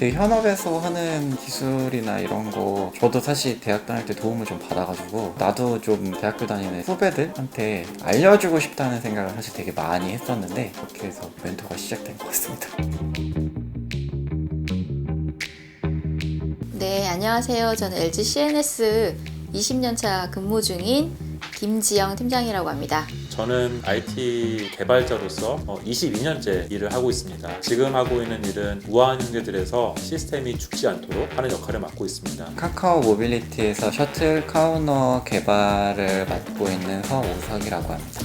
되게 현업에서 하는 기술이나 이런 거 저도 사실 대학 다닐 때 도움을 좀 받아가지고 나도 좀 대학교 다니는 후배들한테 알려주고 싶다는 생각을 사실 되게 많이 했었는데 그렇게 해서 멘토가 시작된 것 같습니다. 네, 안녕하세요. 저는 LG CNS 20년차 근무 중인 김지영 팀장이라고 합니다. 저는 IT 개발자로서 22년째 일을 하고 있습니다. 지금 하고 있는 일은 우아한 형제들에서 시스템이 죽지 않도록 하는 역할을 맡고 있습니다. 카카오 모빌리티에서 셔틀 카우너 개발을 맡고 있는 서우석이라고 합니다.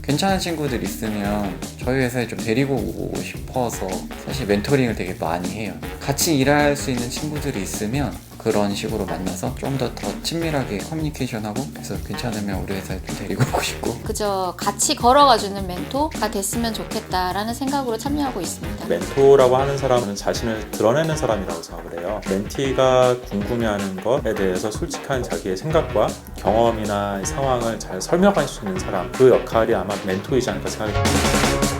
괜찮은 친구들 있으면 저희 회사에 좀 데리고 오고 싶어서 사실 멘토링을 되게 많이 해요. 같이 일할 수 있는 친구들이 있으면 그런 식으로 만나서 좀 더 더 친밀하게 커뮤니케이션하고 그래서 괜찮으면 우리 회사에 좀 데리고 오고 싶고 그저 같이 걸어가주는 멘토가 됐으면 좋겠다라는 생각으로 참여하고 있습니다. 멘토라고 하는 사람은 자신을 드러내는 사람이라고 생각을 해요. 멘티가 궁금해하는 것에 대해서 솔직한 자기의 생각과 경험이나 상황을 잘 설명할 수 있는 사람 그 역할이 아마 멘토이지 않을까 생각이 듭니다.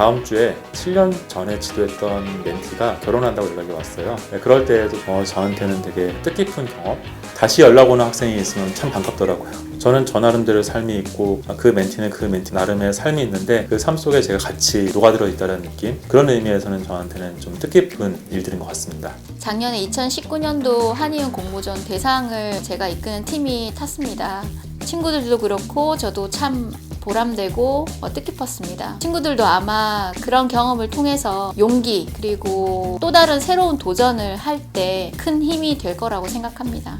다음 주에 7년 전에 지도했던 멘티가 결혼한다고 연락이 왔어요. 네, 그럴 때에도 어, 저한테는 되게 뜻깊은 경험? 다시 연락 오는 학생이 있으면 참 반갑더라고요. 저는 저 나름대로 삶이 있고 그 멘티는 그 멘티 나름의 삶이 있는데 그 삶 속에 제가 같이 녹아들어 있다는 느낌? 그런 의미에서는 저한테는 좀 뜻깊은 일들인 것 같습니다. 작년에 2019년도 한이은 공모전 대상을 제가 이끄는 팀이 탔습니다. 친구들도 그렇고 저도 참 보람되고 어, 뜻깊었습니다. 친구들도 아마 그런 경험을 통해서 용기 그리고 또 다른 새로운 도전을 할 때 큰 힘이 될 거라고 생각합니다.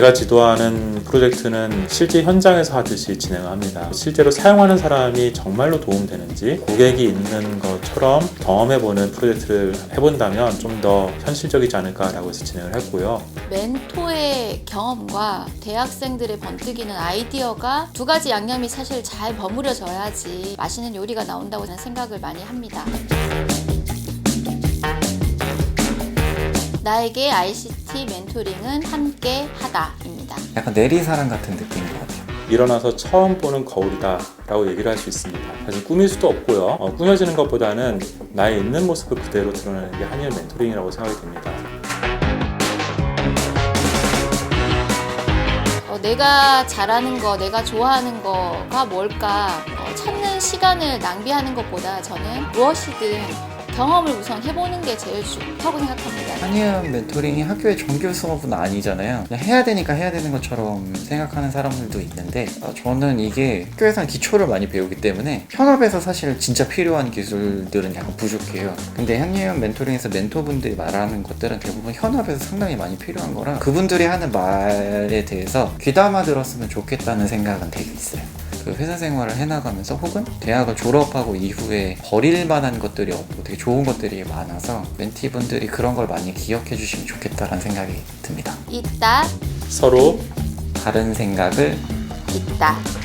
제가 지도하는 프로젝트는 실제 현장에서 하듯이 진행합니다. 실제로 사용하는 사람이 정말로 도움되는지 고객이 있는 것처럼 경험해보는 프로젝트를 해본다면 좀 더 현실적이지 않을까라고 해서 진행을 했고요. 멘토의 경험과 대학생들의 번뜩이는 아이디어가 두 가지 양념이 사실 잘 버무려져야지 맛있는 요리가 나온다고 저는 생각을 많이 합니다. 나에게 ICT 멘토링은 함께 하다입니다. 약간 내리사랑 같은 느낌인 것 같아요. 일어나서 처음 보는 거울이다 라고 얘기를 할 수 있습니다. 사실 꾸밀 수도 없고요. 어, 꾸며지는 것보다는 나의 있는 모습을 그대로 드러내는 게 한일 멘토링이라고 생각이 됩니다. 어, 내가 잘하는 거, 내가 좋아하는 거가 뭘까 어, 찾는 시간을 낭비하는 것보다 저는 무엇이든 경험을 우선 해보는 게 제일 좋다고 생각합니다. 한의원 멘토링이 학교의 정규 수업은 아니잖아요. 그냥 해야 되니까 해야 되는 것처럼 생각하는 사람들도 있는데 어, 저는 이게 학교에서는 기초를 많이 배우기 때문에 현업에서 사실 진짜 필요한 기술들은 약간 부족해요. 근데 한의원 멘토링에서 멘토분들이 말하는 것들은 대부분 현업에서 상당히 많이 필요한 거라 그분들이 하는 말에 대해서 귀담아 들었으면 좋겠다는 생각은 되게 있어요. 그 회사 생활을 해나가면서 혹은 대학을 졸업하고 이후에 버릴 만한 것들이 없고 되게 좋은 것들이 많아서 멘티분들이 그런 걸 많이 기억해 주시면 좋겠다라는 생각이 듭니다. 있다, 서로 다른 생각을 있다.